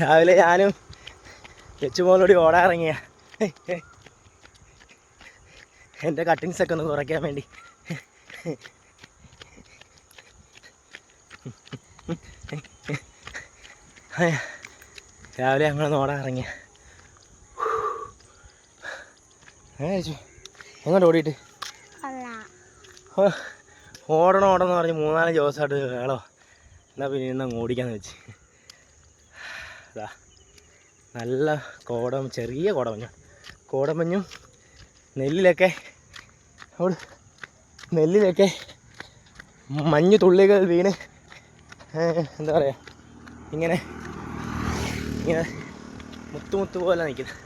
രാവിലെ ഞാനും ലച്ചുമോളോടി ഓടാറിങ്ങിയ എന്റെ കട്ടിങ്സ് ഒക്കെ ഒന്ന് കുറയ്ക്കാൻ വേണ്ടി. രാവിലെ ഞങ്ങളൊന്ന് ഓടാറിങ്ങിയ ഏ ചേച്ചി എങ്ങോട്ട് ഓടിയിട്ട്? ഓ, ഓടണം ഓടണം എന്ന് പറഞ്ഞ് മൂന്നാൽ ദിവസമായിട്ട് വേളോ എന്നാൽ പിന്നെ ഇന്ന് അങ്ങ് ഓടിക്കാന്ന് വെച്ച്. അതാ നല്ല കോടം ചെറിയ കോടമഞ്ഞ. കോടമഞ്ഞും നെല്ലിലൊക്കെ അവിടെ നെല്ലിലൊക്കെ മഞ്ഞ് തുള്ളികൾ വീണ് എന്താ പറയുക ഇങ്ങനെ ഇങ്ങനെ മുത്തു മുത്തു പോലെ നിൽക്കുന്നത്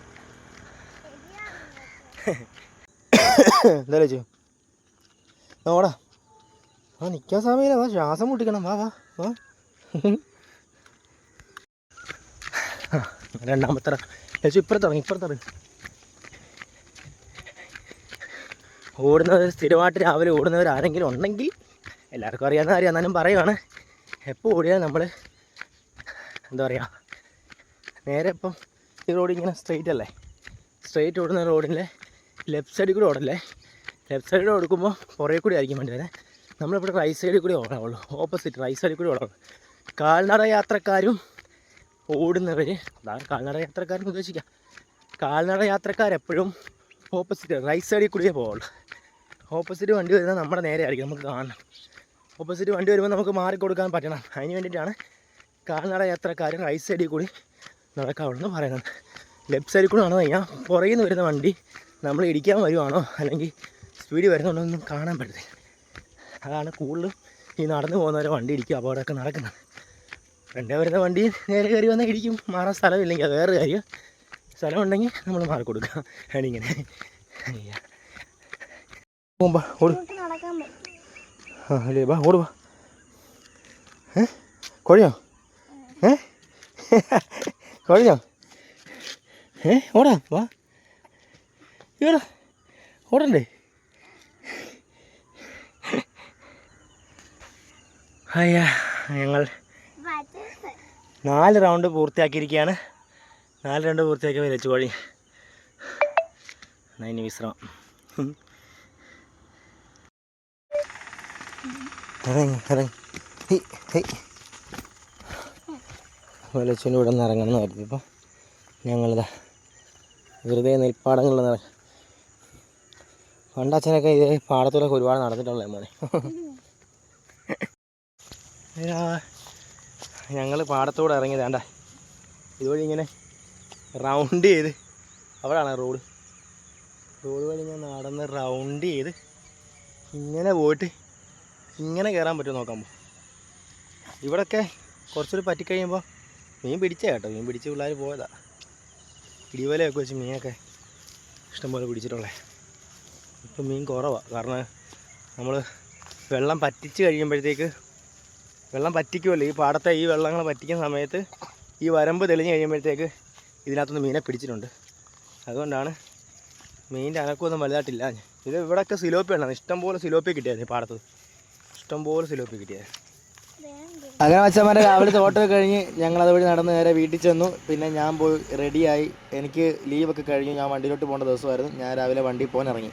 എന്താ ചോദിച്ചു? ഓടാ. ആ നിൽക്കാൻ സമയമില്ല. വാ ശ്വാസം മുട്ടിക്കണം. വാ വാ വാ. രണ്ടാമത്തെ ചേച്ചി ഇപ്പുറത്തിറങ്ങി ഇപ്പുറത്തിറങ്ങി ഓടുന്നവർ സ്ഥിരമായിട്ട് രാവിലെ ഓടുന്നവർ ആരെങ്കിലും ഉണ്ടെങ്കിൽ എല്ലാവർക്കും അറിയാവുന്ന കാര്യം എന്നാലും പറയുവാണ്. എപ്പോൾ ഓടിയാൽ നമ്മൾ എന്താ പറയുക നേരെ ഇപ്പം ഈ റോഡ് ഇങ്ങനെ സ്ട്രെയിറ്റ് അല്ലേ? സ്ട്രെയിറ്റ് ഓടുന്ന റോഡിന്റെ ലെഫ്റ്റ് സൈഡിൽ കൂടെ ഓടല്ലേ? ലെഫ്റ്റ് സൈഡിൽ ഓടുക്കുമ്പോൾ പുറകെ കൂടി ആയിരിക്കും വേണ്ടി വരുന്നത് നമ്മളിവിടെ റൈറ്റ് സൈഡിൽ കൂടി ഓടാവുള്ളൂ ഓപ്പോസിറ്റ് റൈറ്റ് സൈഡിൽ കൂടി ഓടാവുള്ളൂ കാൽനട യാത്രക്കാരും ഓടുന്നവർ അതാണ് കാൽനട യാത്രക്കാരെന്ന് ഉദ്ദേശിക്കാം. കാൽനട യാത്രക്കാരെപ്പോഴും ഓപ്പോസിറ്റ് റൈറ്റ് സൈഡിൽ കൂടിയേ പോവുള്ളൂ. ഓപ്പോസിറ്റ് വണ്ടി വരുന്നത് നമ്മുടെ നേരെ ആയിരിക്കും നമുക്ക് കാണണം. ഓപ്പോസിറ്റ് വണ്ടി വരുമ്പോൾ നമുക്ക് മാറി കൊടുക്കാൻ പറ്റണം. അതിന് വേണ്ടിയിട്ടാണ് കാൽനട യാത്രക്കാർ റൈറ്റ് സൈഡിൽ കൂടി നടക്കാവുള്ളൂ എന്ന് പറയുന്നത് ലെഫ്റ്റ് സൈഡിൽ കൂടെ നടന്നു കഴിഞ്ഞാൽ പുറകിൽ നിന്ന് വരുന്ന വണ്ടി നമ്മൾ ഇടിക്കാൻ വരുവാണോ അല്ലെങ്കിൽ സ്പീഡ് വരുന്നുണ്ടോ ഒന്നും കാണാൻ പറ്റത്തില്ല. അതാണ് കൂടുതലും ഈ നടന്നു പോകുന്നവരെ വണ്ടി ഇടിക്കും അപകടമൊക്കെ നടക്കുന്നത്. ഫ്രണ്ടേ വരുന്ന വണ്ടി നേരെ കയറി വന്നാൽ ഇടിക്കും മാറാൻ സ്ഥലമില്ലെങ്കിൽ അത് വേറെ കാര്യം. സ്ഥലമുണ്ടെങ്കിൽ നമ്മൾ മാറിക്കൊടുക്കുക കൊടുക്കാം. അയ്യ. പോകുമ്പോ ഓട്. ഓട് വാ ഏ? കൊഴിയോ? ഏ? കൊഴിയോ? ഏ ഓടാ വാ. ഇവിടെ. ഓടണ്ടേ? അയ്യാ ഞങ്ങൾ നാല് റൗണ്ട് പൂർത്തിയാക്കിയിരിക്കുകയാണ്. നാല് റൗണ്ട് പൂർത്തിയാക്കിയ ലച്ചു വഴി എന്നാ ഇനി വിശ്രമം. ഇറങ്ങി ഹെയ് ഇവിടെ നിന്ന് ഇറങ്ങണം എന്ന് കരുതി. ഇപ്പം ഞങ്ങളിതാ വെറുതെ നെൽപ്പാടങ്ങളിൽ നിന്ന് ഇറങ്ങി. പണ്ട് അച്ഛനൊക്കെ ഇത് പാടത്തൂടെ ഒരുപാട് നടന്നിട്ടുള്ളത് മോനെ. ഞങ്ങൾ പാടത്തോടെ ഇറങ്ങിയത് വേണ്ട ഇതുവഴി ഇങ്ങനെ റൗണ്ട് ചെയ്ത് അവിടെയാണ് റോഡ് റോഡ് വഴി ഞാൻ നടന്ന് റൗണ്ട് ചെയ്ത് ഇങ്ങനെ പോയിട്ട് ഇങ്ങനെ കയറാൻ പറ്റുമോ നോക്കാൻ പോകും ഇവിടെയൊക്കെ കുറച്ചൊരു പറ്റിക്കഴിയുമ്പോൾ മീൻ പിടിച്ചേ കേട്ടോ മീൻ പിടിച്ച് പിള്ളേർ പോയതാ. ഇടിവലയൊക്കെ വെച്ച് മീനൊക്കെ ഇഷ്ടംപോലെ പിടിച്ചിട്ടുള്ളേ. ഇപ്പം മീൻ കുറവാണ് കാരണം നമ്മൾ വെള്ളം പറ്റിച്ച് കഴിയുമ്പോഴത്തേക്ക് വെള്ളം പറ്റിക്കുമല്ലോ. ഈ പാടത്തെ ഈ വെള്ളങ്ങൾ പറ്റിക്കുന്ന സമയത്ത് ഈ വരമ്പ് തെളിഞ്ഞു കഴിയുമ്പോഴത്തേക്ക് ഇതിനകത്തുനിന്ന് മീനെ പിടിച്ചിട്ടുണ്ട്. അതുകൊണ്ടാണ് മീനിന്റെ അനക്കൊന്നും വലുതായിട്ടില്ല. ഇത് ഇവിടെയൊക്കെ സിലോപ്പി ഉണ്ടാകും ഇഷ്ടംപോലെ സിലോപ്പി കിട്ടിയായിരുന്നു ഈ പാടത്ത്. ഇഷ്ടംപോലെ സിലോപ്പി കിട്ടിയത് അങ്ങനെ അച്ഛന്മാരെ രാവിലെ തോട്ടമൊക്കെ കഴിഞ്ഞ് ഞങ്ങൾ അതുവഴി നടന്ന് നേരെ വീട്ടിൽ ചെന്നു. പിന്നെ ഞാൻ പോയി റെഡിയായി. എനിക്ക് ലീവൊക്കെ കഴിഞ്ഞു. ഞാൻ വണ്ടിയിലോട്ട് പോകേണ്ട ദിവസമായിരുന്നു. ഞാൻ രാവിലെ വണ്ടിയിൽ പോകാൻ ഇറങ്ങി.